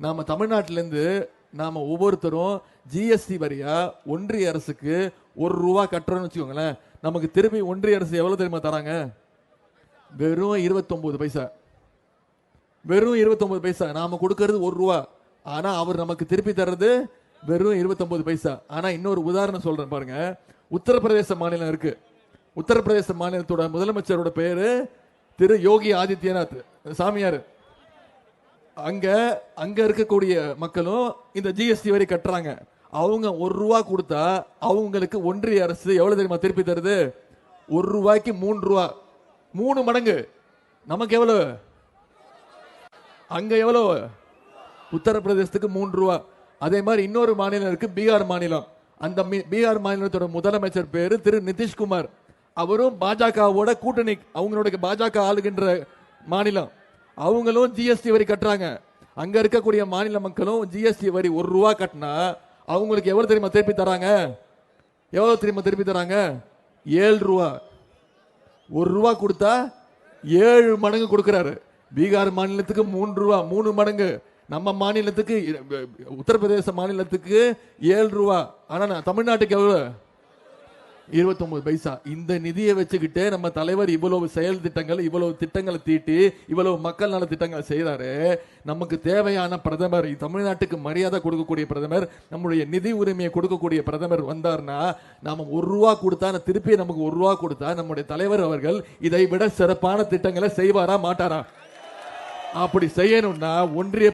நாம தமிழ்நாட்டிலேருந்து நாம ஒவ்வொருத்தரும் ஜிஎஸ்டி வரியா ஒன்றிய அரசுக்கு ஒரு ரூபா கட்டுறோம்னு வச்சுக்கோங்களேன். நமக்கு திருப்பி ஒன்றிய அரசு எவ்வளோ தெரியுமா தராங்க? வெறும் 29 பைசா. வெறும் 29 பைசா. நாம கொடுக்கறது ஒரு ரூபா. ஆனா அவர் நமக்கு திருப்பி தர்றது வெறும் 29 பைசா. ஆனா இன்னொரு உதாரணம் சொல்றேன் பாருங்க. உத்தரப்பிரதேச மாநிலம் இருக்கு. உத்தரப்பிரதேச மாநிலத்தோட முதலமைச்சரோட பேரு திரு யோகி ஆதித்யநாத். சாமியார். அங்க அங்க இருக்கக்கூடிய மக்களும் இந்த ஜிஎஸ்டி வரி கட்டுறாங்க. அவங்க ஒரு ரூபா கொடுத்தா அவங்களுக்கு ஒன்றிய அரசு எவ்வளவு தெரியுமா திருப்பி தருது? ஒரு ரூபாய்க்கு மூணு ரூபா. மூணு மடங்கு. நமக்கு எவ்வளவு? அங்க எவ்வளவு? உத்தரப்பிரதேசத்துக்கு மூன்று ரூபா. அதே மாதிரி இன்னொரு மாநிலம் இருக்கு பீகார் மாநிலம். அந்த மி- பீகார் மாநிலத்தோட முதலமைச்சர் பேரு திரு நிதிஷ்குமார். அவரும் பாஜகவோட கூட்டணி அவங்களோட பாஜக ஆளுகின்ற மாநிலம். அவங்களும் ஜிஎஸ்டி வரி கட்டுறாங்க. அங்க இருக்கக்கூடிய மாநில மக்களும் ஜிஎஸ்டி வரி ஒரு ரூபா கட்டினா அவங்களுக்கு எவ்வளவு தெரியுமா திருப்பி தராங்க? எவ்வளவு தெரியுமா திருப்பி தராங்க? ஏழு ரூபா. ஒரு ரூபா கொடுத்தா ஏழு மடங்கு கொடுக்குறாரு. பீகார் மாநிலத்துக்கு மூன்று ரூபா மூணு மடங்கு. நம்ம மாநிலத்துக்கு உத்தரப்பிரதேச மாநிலத்துக்கு ஏழு ரூபா. ஆனா நான் தமிழ்நாட்டுக்கு எவ்வளவு? 29 பைசா. இந்த நிதியை வச்சுக்கிட்டு நம்ம தலைவர் இவ்வளவு செயல் திட்டங்கள் இவ்வளவு திட்டங்களை தீட்டி இவ்வளவு மக்கள் நல திட்டங்களை செய்யறாரு நமக்கு தேவையான பிரதமர் தமிழ்நாட்டுக்கு மரியாதை கொடுக்கக்கூடிய பிரதமர் நம்முடைய நிதி உரிமையை கொடுக்கக்கூடிய பிரதமர் வந்தார்னா நாம ஒரு ரூபா கொடுத்தா திருப்பி நமக்கு ஒரு ரூபா கொடுத்தா நம்முடைய தலைவர் அவர்கள் இதை விட சிறப்பான திட்டங்களை செய்வாரா மாட்டாரா? அப்படி செய்யணும்னா ஒன்றிய